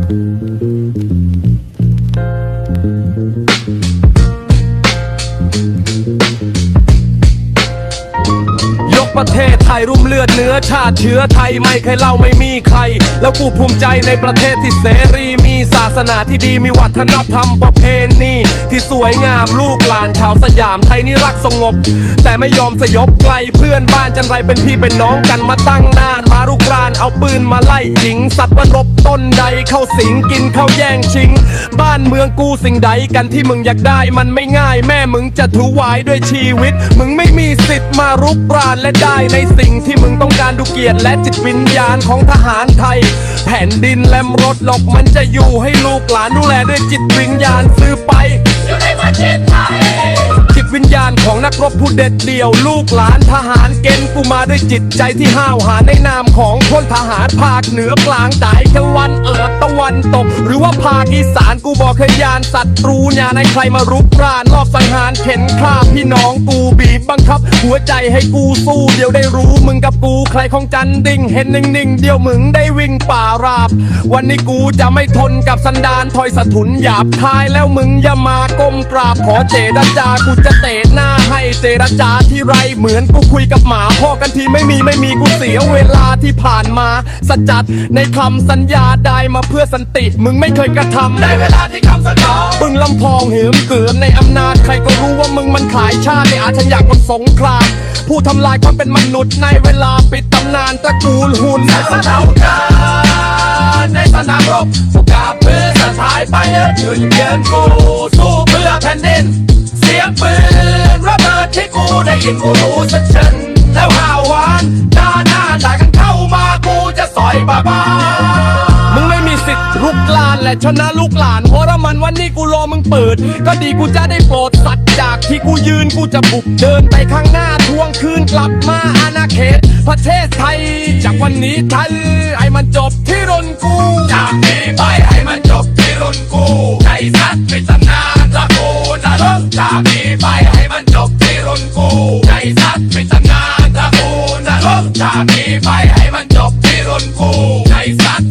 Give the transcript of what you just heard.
ยกประเทศไทยรุ่มเลือดเนื้อชาติเชื้อไทยไม่เคยเล่าไม่มีใคร แล้วกูภูมิใจในประเทศที่เสรีมีศาสนาที่ดีมีวัฒนธรรมประเพณี ที่สวยงามลูกหลานชาวสยามไทยนี่รักสงบ แต่ไม่ยอมสยบไกลเพื่อนบ้านจันไรเป็นพี่เป็นน้องกันมาตั้งนานมารุกรานเอาปืนมาไล่หญิง สัตว์วันรบต้นใดเข้าสิงกินเข้าแย่งชิง บ้านเมืองกูสิ่งใดกันที่มึงอยากได้มันไม่ง่าย แม่มึงจะถือไว้ด้วยชีวิต มึงไม่มีสิทธิ์มารุกรานและได้ในสิ่งที่มึงต้องการดูเกียรติและจิตวิญญาณของทหารไทย แผ่นดินแลมรถหลอกมันจะอยู่ให้ลูกหลานดูแลด้วยจิตวิญญาณซื้อไป นักรบผู้เด็ดเดี่ยว ลูกหลานทหารเกณฑ์กูมาด้วยจิตใจที่ห้าวหาในนามของพลทหารภาคเหนือกลางใต้ตะวันเอิบตะวันตก หรือว่าภาคอีสานกูบอกเคยานศัตรูญาในใครมารุกรานรอบสังหารเข็นฆ่าพี่น้องกูบีบบังคับ หัวใจให้กูสู้เดี๋ยวได้รู้มึงกับกูใครของจันดิ่งเห็นนิ่งๆเดี๋ยวมึงได้วิ่งป่าราบ วันนี้กูจะไม่ทนกับสันดานถอยสะทุนหยาบคายแล้วมึงอย่ามาก้มกราบขอเจรจากูจะเตะหน้า เจรจาที่ไรเหมือนกูคุยกับหมาพ่อกันทีไม่มีไม่มีกูเสียเวลาที่ผ่านมาสจัดในคำสัญญาได้มาเพื่อสันติ มึงไม่เคยกระทำได้เวลาที่คำสนองบึงลำพองหืมเกือมในอำนาจใครก็รู้ว่ามึงมันขายชาติในอาชญากรสงครามผู้ทำลายความเป็นมนุษย์ในเวลาปิดตำนานตระกูลหุ่นในสนามการในสนามรบสุกาเพื่อสถายไปยืนเยืนกูสู้เพื่อแผ่นดินเสี ยงปืนระเบิดที่กูได้ยินกูรู้สักเช่นแล้วห้าวหวานด้านหน้าด่ากันเข้ามากูจะสอยบ้าบ้ามึงไม่มีสิทธิ์ลุกลานและชนะลูกหลานเพราะมันวันนี้กูรอมึงเปิด ก็ดีกูจะได้โปรดสัตว์จากที่กูยืนกูจะบุกเดินไปข้างหน้าทวงคืนกลับมาอาณาเขตประเทศไทย จากวันนี้ทันไอ้มันจบที่รนกูากนี้ไปให้มันจบที่รุ่นกูใจสัตว์เป็นตำนานตะกูนรกจากนี้ไปให้มันจบที่รุ่นกูใจสัตว์